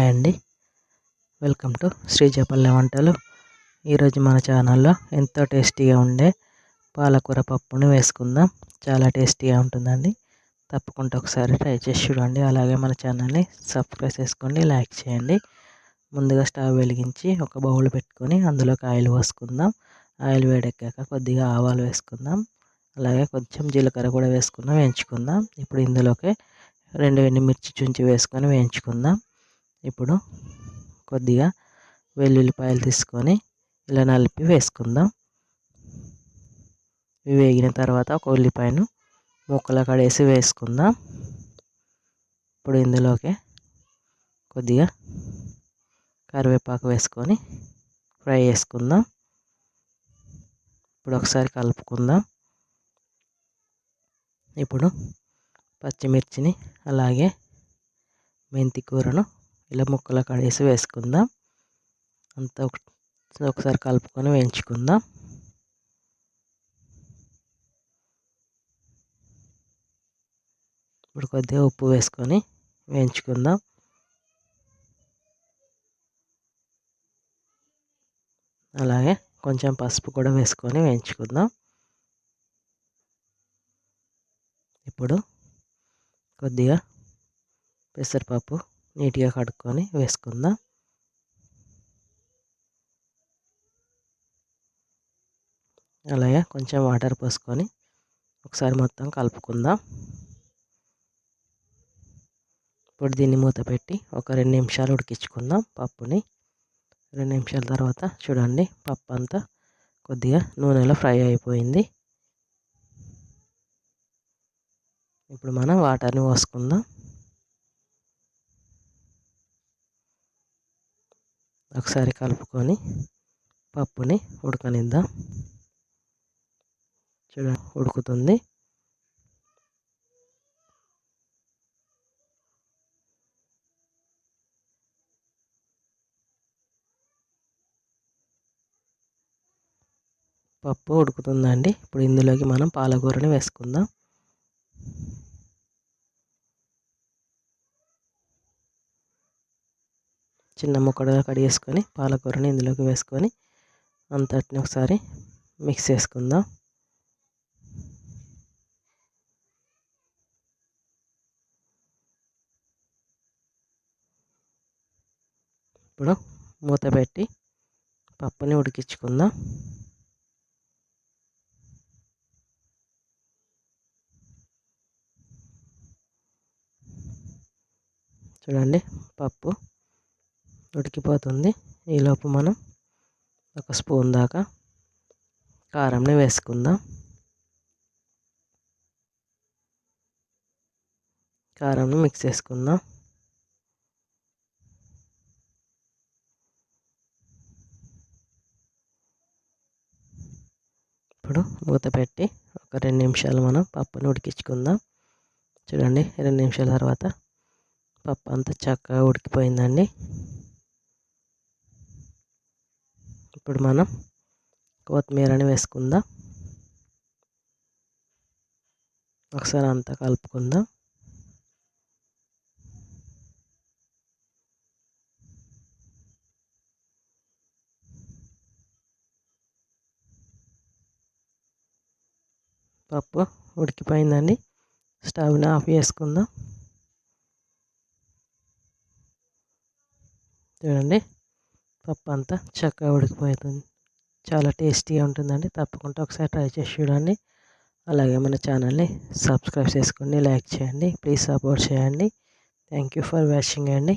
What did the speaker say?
Hi అండి. Welcome to శ్రీజపల్లె వంటలు. ఈరోజు మన ఛానల్లో ఎంతో టేస్టీగా ఉండే పాలకూర పప్పుని వేసుకుందాం. చాలా టేస్టీగా ఉంటుందండి. తప్పకుండా ఒకసారి ట్రై చేసి చూడండి. అలాగే మన ఛానల్ని సబ్స్క్రైబ్ చేసుకోండి లైక్ చేయండి. ముందుగా స్టవ్ వెలిగించి ఒక బౌల్ పెట్టుకొని అందులోకి ఆయిల్ పోసుకుందాం. ఆయిల్ వేడెక్కాక కొద్దిగా ఆవాలు వేసుకుందాం. అలాగే కొంచెం జీలకర్ర కూడా వేసుకుందాం వేయించుకుందాం. ఇప్పుడు ఇందులోకి రెండు ఎండుమిర్చి చుంచి వేసుకొని వేయించుకుందాం. ఇప్పుడు కొద్దిగా వెల్లుల్లిపాయలు తీసుకొని ఇలా నలిపి వేసుకుందాం. ఇవి వేగిన తర్వాత ఒక ఉల్లిపాయను ముక్కలు కడేసి వేసుకుందాం. ఇప్పుడు ఇందులోకి కొద్దిగా కరివేపాకు వేసుకొని ఫ్రై చేసుకుందాం. ఇప్పుడు ఒకసారి కలుపుకుందాం. ఇప్పుడు పచ్చిమిర్చిని అలాగే మెంతి కూరను ఇలా ముక్కలు కడేసి వేసుకుందాం. అంతా ఒకసారి కలుపుకొని వేయించుకుందాం. ఇప్పుడు కొద్దిగా ఉప్పు వేసుకొని వేయించుకుందాం. అలాగే కొంచెం పసుపు కూడా వేసుకొని వేయించుకుందాం. ఇప్పుడు కొద్దిగా పెసరపప్పు నీట్గా కడుక్కొని వేసుకుందాం. అలాగే కొంచెం వాటర్ పోసుకొని ఒకసారి మొత్తం కలుపుకుందాం. ఇప్పుడు దీన్ని మూత పెట్టి ఒక రెండు నిమిషాలు ఉడికించుకుందాం పప్పుని. రెండు నిమిషాల తర్వాత చూడండి పప్పు అంతా కొద్దిగా నూనెలో ఫ్రై అయిపోయింది. ఇప్పుడు మనం వాటర్ని పోసుకుందాం. ఒకసారి కలుపుకొని పప్పుని ఉడకనిద్దాం. చూడండి ఉడుకుతుంది. పప్పు ఉడుకుతుందండి. ఇప్పుడు ఇందులోకి మనం పాలకూరని వేసుకుందాం. చిన్న ముక్కడుగా కడిగేసుకొని పాలకూరని ఇందులోకి వేసుకొని అంతటిని ఒకసారి మిక్స్ చేసుకుందాం. ఇప్పుడు మూత పెట్టి పప్పుని ఉడికించుకుందాం. చూడండి పప్పు ఉడికిపోతుంది. ఈలోపు మనం ఒక స్పూన్ దాకా కారంని వేసుకుందాం. కారంని మిక్స్ చేసుకుందాం. ఇప్పుడు మూత పెట్టి ఒక రెండు నిమిషాలు మనం పప్పుని ఉడికించుకుందాం. చూడండి రెండు నిమిషాల తర్వాత పప్పు అంతా చక్కగా ఉడికిపోయిందండి. ఇప్పుడు మనం కొత్తిమీరని వేసుకుందాం. ఒకసారి అంతా కలుపుకుందాం. పప్పు ఉడికిపోయిందండి. స్టవ్ని ఆఫ్ చేసుకుందాం. చూడండి. పప్పు అంతా చక్కగా ఉడికిపోతుంది. చాలా టేస్టీగా ఉంటుందండి. తప్పకుండా ఒకసారి ట్రై చేసి చూడండి. అలాగే మన ఛానల్ని సబ్స్క్రైబ్ చేసుకోండి లైక్ చేయండి ప్లీజ్ సపోర్ట్ చేయండి. థ్యాంక్ యూ ఫర్ వాచింగ్ అండి.